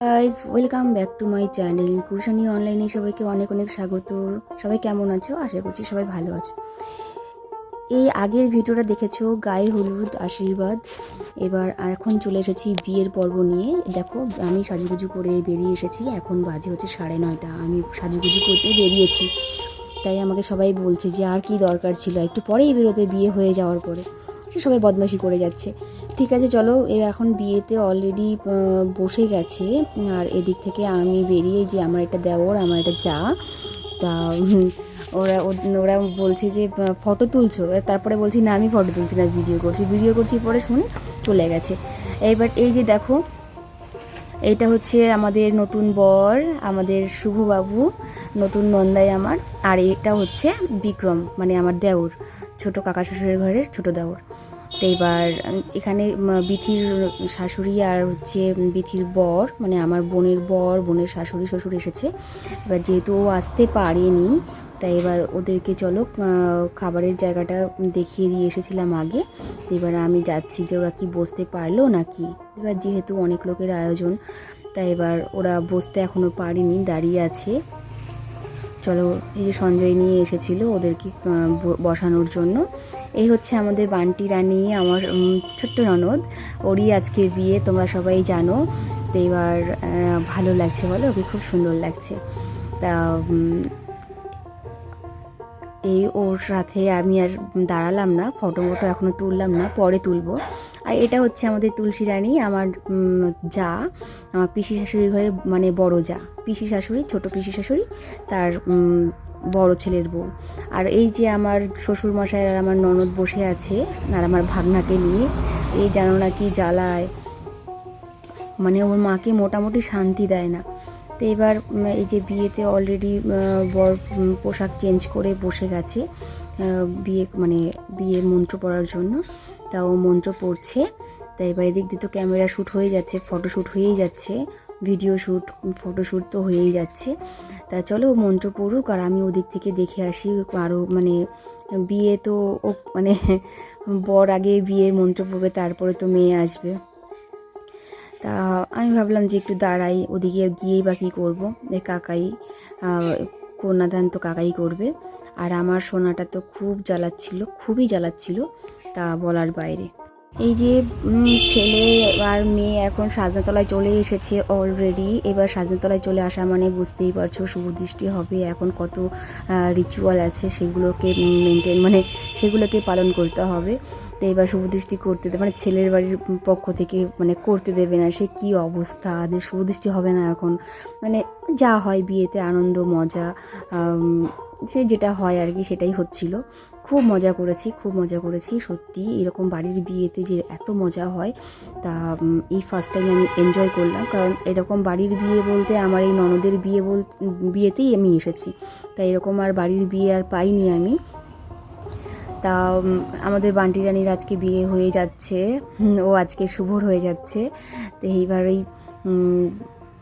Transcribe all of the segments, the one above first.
Guys welcome back to my channel কুশানি অনলাইনে সবাইকে অনেক অনেক স্বাগত। সবাই কেমন আছো? আশা করছি সবাই ভালো আছো। এই আগের ভিডিওটা দেখেছ, গায়ে হলুদ আশীর্বাদ। এবার এখন চলে এসেছি বিয়ের পর্ব নিয়ে। দেখো, আমি সাজুগুজু করে বেরিয়ে এসেছি। এখন বাজে হচ্ছে সাড়ে নয়টা। আমি সাজুগুজু করতে বেরিয়েছি। তাই আমাকে সবাই বলছে যে, আর কি দরকার ছিল? একটু পরেই বেরোতে, বিয়ে হয়ে যাওয়ার পরে। সে সবাই বদমাশি করে যাচ্ছে। ঠিক আছে, চলো, এ এখন বিয়েতে অলরেডি বসে গেছে। আর এদিক থেকে আমি বেরিয়ে যে আমার একটা দেওর, আমার একটা যা, তা ওরা ওরা বলছে যে ফটো তুলছো। তারপরে বলছি, না, আমি ফটো তুলছি না ভিডিও করছি। ভিডিও করছি পরে শুনে, চলে গেছে। এইবার এই যে দেখো এইটা হচ্ছে আমাদের নতুন বর, আমাদের শুভবাবু, নতুন নন্দাই আমার, আর এটা হচ্ছে বিক্রম মানে আমার দেওর, ছোট কাকা শ্বশুরের ঘরের ছোট দেওর। তো এবার এখানে বিথির শাশুড়ি আর হচ্ছে বিথির বর মানে আমার বোনের বর, বোনের শাশুড়ি, শ্বশুর এসেছে। এবার যেহেতু ও আসতে পারেনি, তাই এবার ওদেরকে চলো খাবারের জায়গাটা দেখিয়ে দিয়ে এসেছিলাম আগে। তো এবার আমি যাচ্ছি যে ওরা কি বসতে পারল নাকি। এবার যেহেতু অনেক লোকের আয়োজন, তাই এবার ওরা বসতে এখনও পারেনি, দাঁড়িয়ে আছে। চলো, এই যে সঞ্জয় নিয়ে এসেছিল ওদেরকে বসানোর জন্য। এই হচ্ছে আমাদের বান্টি রানী, আমার ছোট্ট ননদ। ওরই আজকে বিয়ে, তোমরা সবাই জানো। তো এবার ভালো লাগছে বলো, ওকে খুব সুন্দর লাগছে। তা এই ওর সাথে আমি আর দাঁড়ালাম না ফটো মটো এখনও তুললাম না, পরে তুলবো। আর এটা হচ্ছে আমাদের তুলসী রানী, আমার যা, আমার পিসি শাশুড়ির ঘরের মানে বড় যা, পিসি শাশুড়ি, ছোট পিসি শাশুড়ি, তার বড় ছেলের বউ। আর এই যে আমার শ্বশুর মশাই আর আমার ননদ বসে আছে, আর আমার ভাগনাকে নিয়ে, এই জানো না কি জ্বালায়। মানে ওর মাকে মোটামুটি শান্তি দেয় না। তো এবার এই যে বিয়েতে অলরেডি বর পোশাক চেঞ্জ করে বসে গেছে বিয়ে মানে বিয়ের মন্ত্র পড়ার জন্য। তা ও মন্ত্র পড়ছে। তা এবার এদিক দিয়ে তো ক্যামেরা শ্যুট হয়ে যাচ্ছে ফটোশ্যুট হয়েই যাচ্ছে ভিডিও শ্যুট ফটোশ্যুট তো হয়েই যাচ্ছে। তা চলো ও মন্ত্র পড়ুক আর আমি ওদিক থেকে দেখে আসি আরও মানে বিয়ে তো ও মানে বর আগে বিয়ের মন্ত্র পড়বে, তারপরে তো মেয়ে আসবে। তা আমি ভাবলাম যে একটু দাঁড়াই, ওদিকে গিয়েই বা কী করব? কাকাই কন্যাদান তো কাকাই করবে। আর আমার সোনাটা তো খুব জ্বালাচ্ছিল, খুবই জ্বালাচ্ছিল তা বলার বাইরে। এই যে ছেলে আর মেয়ে এখন সাজনাতলায় চলে এসেছে অলরেডি এবার সাজনাতলায় চলে আসা মানে বুঝতেই পারছ শুভদৃষ্টি হবে। এখন কত রিচুয়াল আছে, সেগুলোকে মেনটেন মানে সেগুলোকে পালন করতে হবে। তো এবার শুভদৃষ্টি করতে দেবে মানে ছেলের বাড়ির পক্ষ থেকে মানে করতে দেবে না, সে কি অবস্থা? যে শুভদৃষ্টি হবে না এখন। মানে যা হয় বিয়েতে আনন্দ, মজা সে যেটা হয় আর কি সেটাই হচ্ছিল। খুব মজা করেছি, খুব মজা করেছি। সত্যি এরকম বাড়ির বিয়েতে যে এত মজা হয়, তা এই ফার্স্ট টাইম আমি এনজয় করলাম। কারণ এরকম বাড়ির বিয়ে বলতে আমার এই ননদের বিয়ে বল, বিয়েতেই আমি এসেছি। তাই এরকম আর বাড়ির বিয়ে আর পাইনি আমি। তা আমাদের বান্টি রানির আজকে বিয়ে হয়ে যাচ্ছে। ও আজকে শুভর হয়ে যাচ্ছে। তো এইবারেই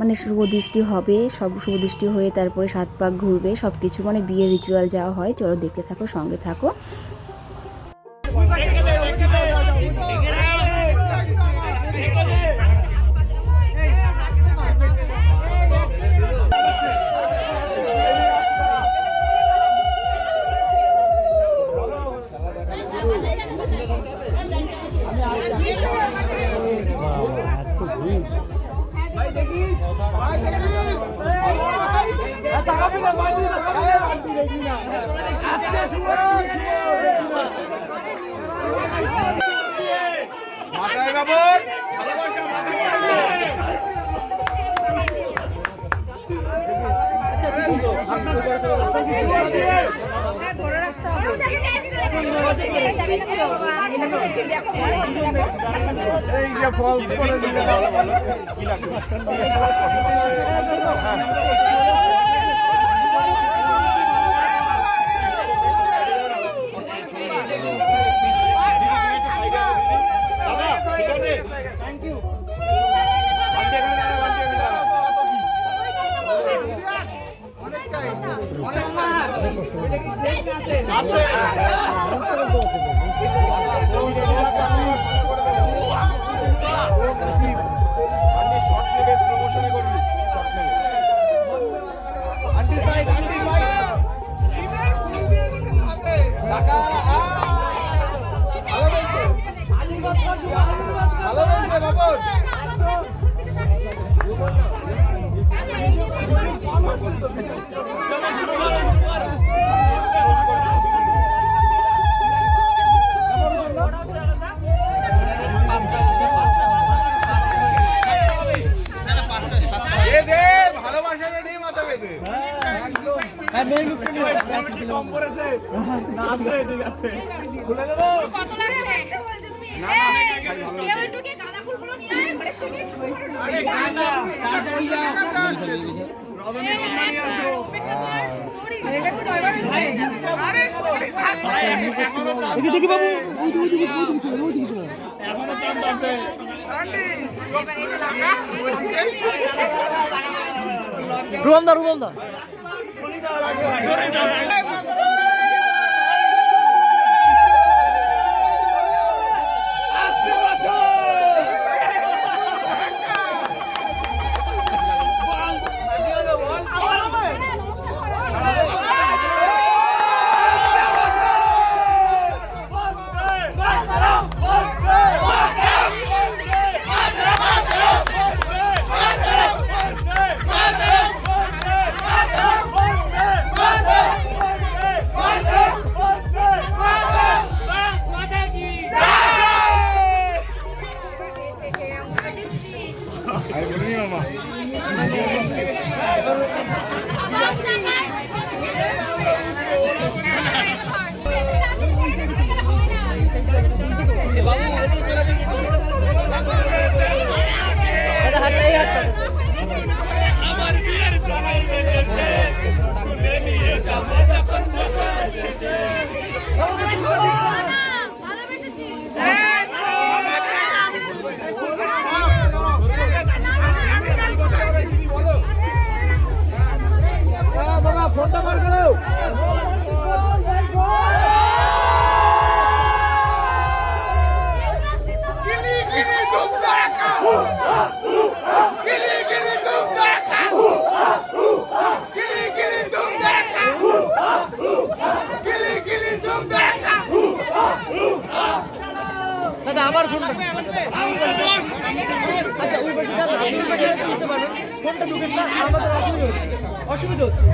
মানে শুভদৃষ্টি হবে, সব শুভদৃষ্টি হয়ে তারপরে সাত পাক ঘুরবে সব কিছু মানে বিয়ে রিচুয়াল যাওয়া হয়, চলো দেখতে থাকো, সঙ্গে থাকো। মাথায় কাপড় ভালোবাসা এই দেখি বাবু। এখনও রুবম দা ফোনটা ঢুকেন না আমাদের অসুবিধা হচ্ছে অসুবিধা হচ্ছে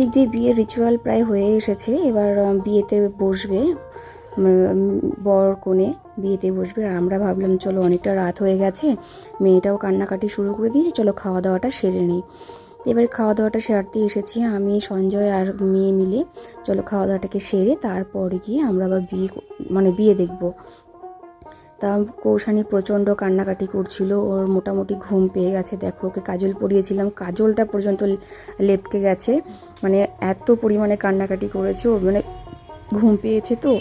এদিক দিয়ে বিয়ের রিচুয়াল প্রায় হয়ে এসেছে। এবার বিয়েতে বসবে বর কোণে বিয়েতে বসবে। আর আমরা ভাবলাম, চলো অনেকটা রাত হয়ে গেছে, মেয়েটাও কান্নাকাটি শুরু করে দিয়েছে, চলো খাওয়া দাওয়াটা সেরে নিই। এবার খাওয়া দাওয়াটা সারতে এসেছি আমি, সঞ্জয় আর মেয়ে মিলে। চলো খাওয়া দাওয়াটাকে সেরে তারপরে গিয়ে আমরা আবার বিয়ে মানে বিয়ে দেখব। তা কৌশানি প্রচণ্ড কান্নাকাটি করছিল। ওর মোটামুটি ঘুম পেয়ে গেছে। দেখো, ওকে কাজল পরিয়েছিলাম। কাজলটা পর্যন্ত লেপকে গেছে। মানে এত পরিমাণে কান্নাকাটি করেছে। ওর মানে ঘুম পেয়েছে তো।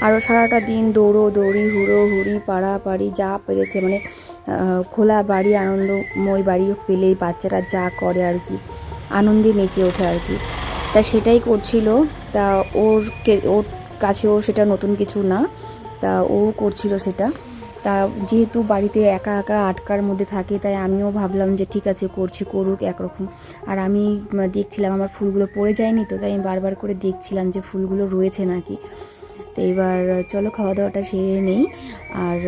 আরও সারাটা দিন দৌড়ো, দৌড়ি, হুড়ো, হুড়ি, পাড়াপাড়ি, যা পেরেছে। মানে খোলা বাড়ি, আনন্দময় বাড়ি পেলেই বাচ্চারা যা করে আর কি। আনন্দে নেচে ওঠে আর কি। তা সেটাই করছিল। তা ওর ওর কাছেও সেটা নতুন কিছু না। তা ও করছিল সেটা। তা যেহেতু বাড়িতে একা একা আটকার মধ্যে থাকে, তাই আমিও ভাবলাম যে ঠিক আছে, করছি, করুক একরকম। আর আমি দেখছিলাম আমার ফুলগুলো পড়ে যায়নি তো, তাই আমি বারবার করে দেখছিলাম যে ফুলগুলো রয়েছে নাকি। তো এবার চলো খাওয়া দাওয়াটা সেরে নেই। আর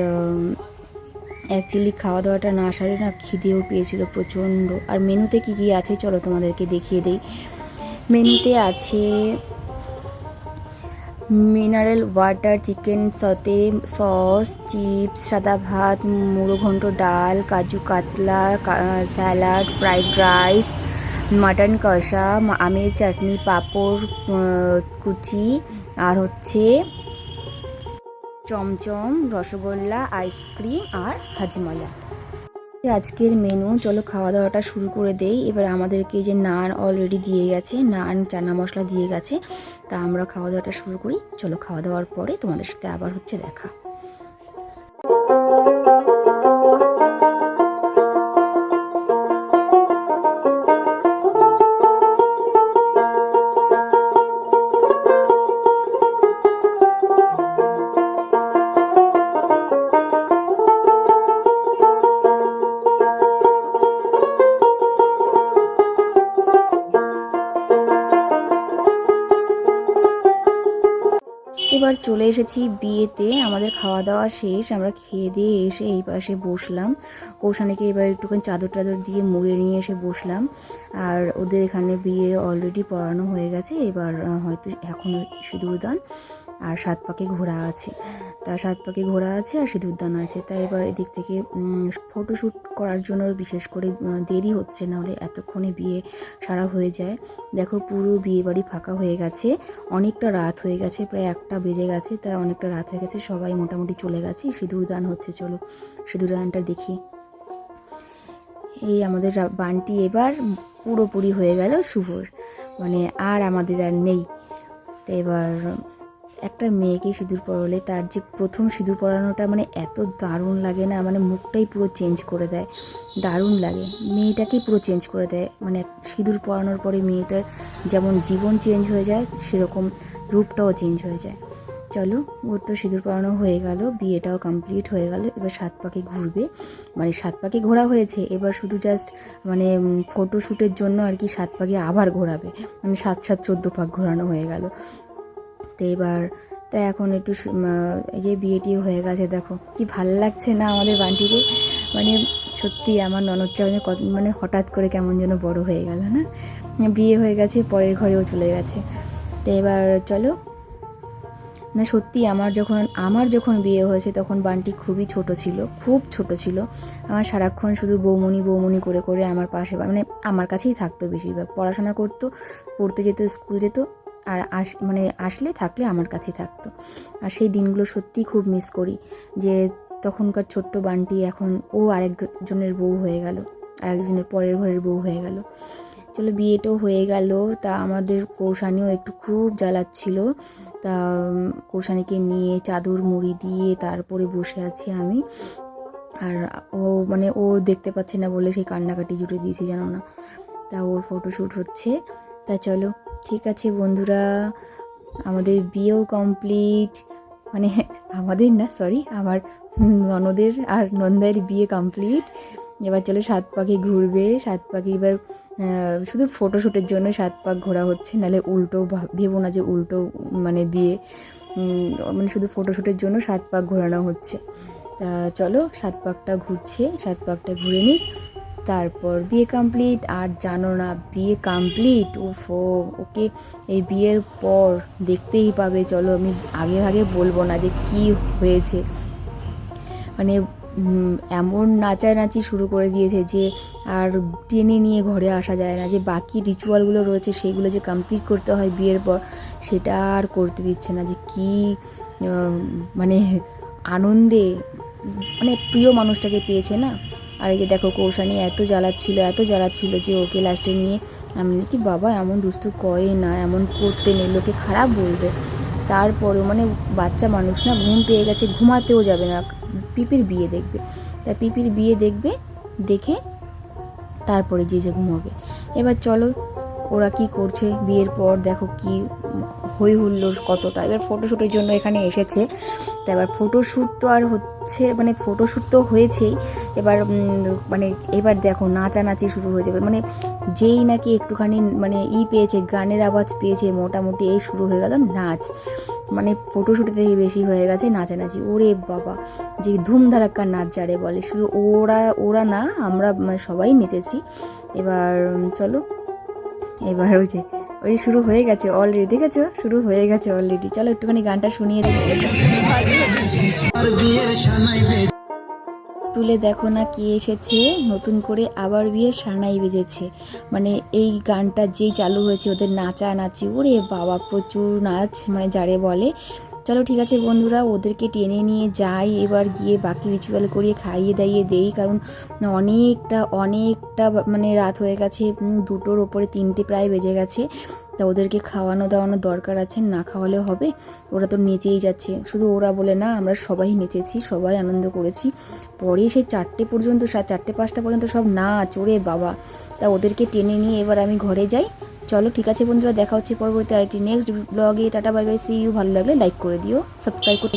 অ্যাকচুয়ালি খাওয়া দাওয়াটা না সারে না খিদেও পেয়েছিল প্রচণ্ড। আর মেনুতে কি কি আছে চলো তোমাদেরকে দেখিয়ে দেই। মেনুতে আছে mineral water, chicken satay, sauce, chips, সাদা ভাত, মুড়ো ঘন্ট, ডাল, কাজু কাতলা স্যালাড, ফ্রাইড রাইস, মাটন কষা আমের চাটনি, পাঁপড় কুচি, আর হচ্ছে চমচম, রসগোল্লা, আইসক্রিম আর হাজমালা। আজকের মেনু চলো খাওয়া দাওয়াটা শুরু করে দেই। এবার আমাদেরকে যে নান অলরেডি দিয়ে গেছে, নান, চানা মশলা দিয়ে গেছে। তা আমরা খাওয়া দাওয়াটা শুরু করি। চলো খাওয়া দাওয়ার পরে তোমাদের সাথে আবার হচ্ছে দেখা। এবার চলে এসেছি বিয়েতে। আমাদের খাওয়া দাওয়া শেষ, আমরা খেয়ে দিয়ে এসে এই পাশে বসলাম। কৌশানিকে এবার একটুখানি চাদর টাদর দিয়ে মুড়ে নিয়ে এসে বসলাম। আর ওদের এখানে বিয়ে অলরেডি পড়ানো হয়ে গেছে, এবার হয়তো এখনও সিঁদুরদান। আর সাত পাকে ঘোড়া আছে। তা সাত পাকে ঘোড়া আছে আর সিঁদুরদান আছে। তাই এবার এদিক থেকে ফটোশ্যুট করার জন্য বিশেষ করে দেরি হচ্ছে নাহলে এতক্ষণে বিয়ে সারা হয়ে যায়। দেখো পুরো বিয়ে বাড়ি ফাঁকা হয়ে গেছে। অনেকটা রাত হয়ে গেছে, প্রায় একটা বেজে গেছে। তাই অনেকটা রাত হয়ে গেছে, সবাই মোটামুটি চলে গেছে। সিঁদুর দান হচ্ছে, চলো সিঁদুর দানটা দেখি। এই আমাদের বানটি এবার পুরোপুরি হয়ে গেল শুভর। মানে আর আমাদের আর নেই। তো এবার একটা মেয়েকে সিঁদুর পরালে তার যে প্রথম সিঁদুর পরানোটা মানে এত দারুণ লাগে না মানে মুখটাই পুরো চেঞ্জ করে দেয়। দারুণ লাগে। মেয়েটাকেই পুরো চেঞ্জ করে দেয়। মানে সিঁদুর পরানোর পরে মেয়েটার যেমন জীবন চেঞ্জ হয়ে যায়, সেরকম রূপটাও চেঞ্জ হয়ে যায়। চলো, ওর তো সিঁদুর পরানো হয়ে গেল, বিয়েটাও কমপ্লিট হয়ে গেল। এবার সাত পাকে ঘুরবে। মানে সাত পাকে ঘোরা হয়েছে। এবার শুধু জাস্ট মানে ফটোশ্যুটের জন্য আর কি সাত পাকে আবার ঘোরাবে। মানে সাত সাত চোদ্দ পাক ঘোরানো হয়ে গেল। তো এবার। তাই এখন একটু এই যে বিয়েটি হয়ে গেছে, দেখো। কি ভালো লাগছে না আমাদের বান্টিকে? মানে সত্যি আমার ননদটা মানে মানে হঠাৎ করে কেমন যেন বড় হয়ে গেল, না? বিয়ে হয়ে গেছে, পরের ঘরেও চলে গেছে। তো এবার চলো। না, সত্যি আমার যখন আমার যখন বিয়ে হয়েছে, তখন বান্টি খুবই ছোট ছিল, খুব ছোট ছিল। আমার সারাক্ষণ শুধু বৌমনি বৌমনি করে করে আমার পাশে মানে আমার কাছেই থাকতো বেশিরভাগ। পড়াশোনা করতো, পড়তে যেত, স্কুল যেত আর আস মানে আসলে থাকলে আমার কাছে থাকতো। আর সেই দিনগুলো সত্যিই খুব মিস করি যে তখনকার ছোট্ট বান্টি এখন ও আরেকজনের বউ হয়ে গেল, আরেকজনের পরের ঘরের বউ হয়ে গেল। চলো বিয়েটাও হয়ে গেল, তা আমাদের কৌশানিও একটু খুব জ্বালাচ্ছিল। তা কৌশানিকে নিয়ে চাদর মুড়ি দিয়ে তারপরে বসে আছি আমি। আর ও মানে ও দেখতে পাচ্ছে না বলে সেই কান্নাকাটি জুড়ে দিয়েছে, জানো না। তা ওর ফটোশ্যুট হচ্ছে। তা চলো, ঠিক আছে বন্ধুরা, আমাদের বিয়েও কমপ্লিট মানে আমাদের না সরি আমার ননদের আর নন্দার বিয়ে কমপ্লিট এবার চলো সাত পাখি ঘুরবে, সাত পাখি এবার শুধু ফটোশ্যুটের জন্য সাত পাক ঘোরা হচ্ছে, নাহলে উল্টো ভাব- না যে উল্টো মানে বিয়ে মানে শুধু ফটোশ্যুটের জন্য সাত পাক ঘোরানো হচ্ছে। তা চলো সাত পাকটা ঘুরছে, সাত পাকটা ঘুরে নিক। তারপর বিয়ে কমপ্লিট আর জানো না, বিয়ে কমপ্লিট ওফো, ওকে এই বিয়ের পর দেখতেই পাবে, চলো আমি আগে আগে বলব না যে কি হয়েছে। মানে এমন নাচানাচি শুরু করে দিয়েছে যে আর টেনে নিয়ে ঘরে আসা যায় না, যে বাকি রিচুয়ালগুলো রয়েছে সেগুলো যে কমপ্লিট করতে হয় বিয়ের পর, সেটা আর করতে দিচ্ছে না যে কি মানে আনন্দে মানে প্রিয় মানুষটাকে পেয়েছে না। আর এই যে দেখো কৌশানি এত জ্বালাচ্ছিল এত জ্বালাচ্ছিল যে ওকে লাস্টে নিয়ে আমি কি বাবা এমন দুস্তু কয়ে না, এমন করতে নেই, লোকে খারাপ বলবে। তারপরেও মানে বাচ্চা মানুষ না ঘুম পেয়ে গেছে, ঘুমাতেও যাবে না, পিপির বিয়ে দেখবে। তা পিপির বিয়ে দেখবে, দেখে তারপরে যে যে ঘুমাবে। এবার চলো ওরা কি করছে? বিয়ের পর দেখো কি হই হুল্লোড় কতটা। এবার ফটোশ্যুটের জন্য এখানে এসেছে। তা এবার ফটোশ্যুট তো আর হচ্ছে মানে ফটোশ্যুট তো হয়েছেই। এবার মানে এবার দেখো নাচানাচি শুরু হয়ে যাবে। মানে যেই নাকি একটুখানি মানে ই পেয়েছে, গানের আওয়াজ পেয়েছে, মোটামুটি এই শুরু হয়ে গেল নাচ। মানে ফটোশ্যুটের থেকে বেশি হয়ে গেছে নাচানাচি। ওরে বাবা, যে ধুমধারাক্কার নাচ যারে বলে। শুধু ওরা ওরা না, আমরা সবাই নেচেছি। এবার চলো। এবার ওই যে, ওই শুরু হয়ে গেছে অলরেডি দেখেছ? শুরু হয়ে গেছে অলরেডি চলো একটুখানি গানটা শুনিয়ে তুলে দেখো না কে এসেছে, নতুন করে আবার বিয়ের সানাই বেজেছে। মানে এই গানটা যেই চালু হয়েছে, ওদের নাচা নাচি ওরে বাবা, প্রচুর নাচ মানে যারে বলে। চলো ঠিক আছে বন্ধুরা, ওদেরকে টেনে নিয়ে যাই, এবার গিয়ে বাকি রিচুয়াল করিয়ে খাইয়ে দাইয়ে দেই, কারণ অনেকটা অনেকটা মানে রাত হয়ে গেছে দুটোর ওপরে তিনটে প্রায় বেজে গেছে। তা ওদেরকে খাওয়ানো দাওয়ানোর দরকার আছে, না খাওয়ালেও হবে, ওরা তো নেচেই যাচ্ছে। শুধু ওরা বলে না, আমরা সবাই নেচেছি, সবাই আনন্দ করেছি। পরে সে চারটে পর্যন্ত চারটে পাঁচটা পর্যন্ত সব নাচ, ওরে বাবা। তা ওদেরকে টেনে নিয়ে এবার আমি ঘরে যাই চলো, ঠিক আছে বন্ধুরা, দেখা হচ্ছে পরবর্তী আরেকটি নেক্সট ব্লগে tata bye bye see you ভালো লাগলে লাইক করে দিও। সাবস্ক্রাইব করতে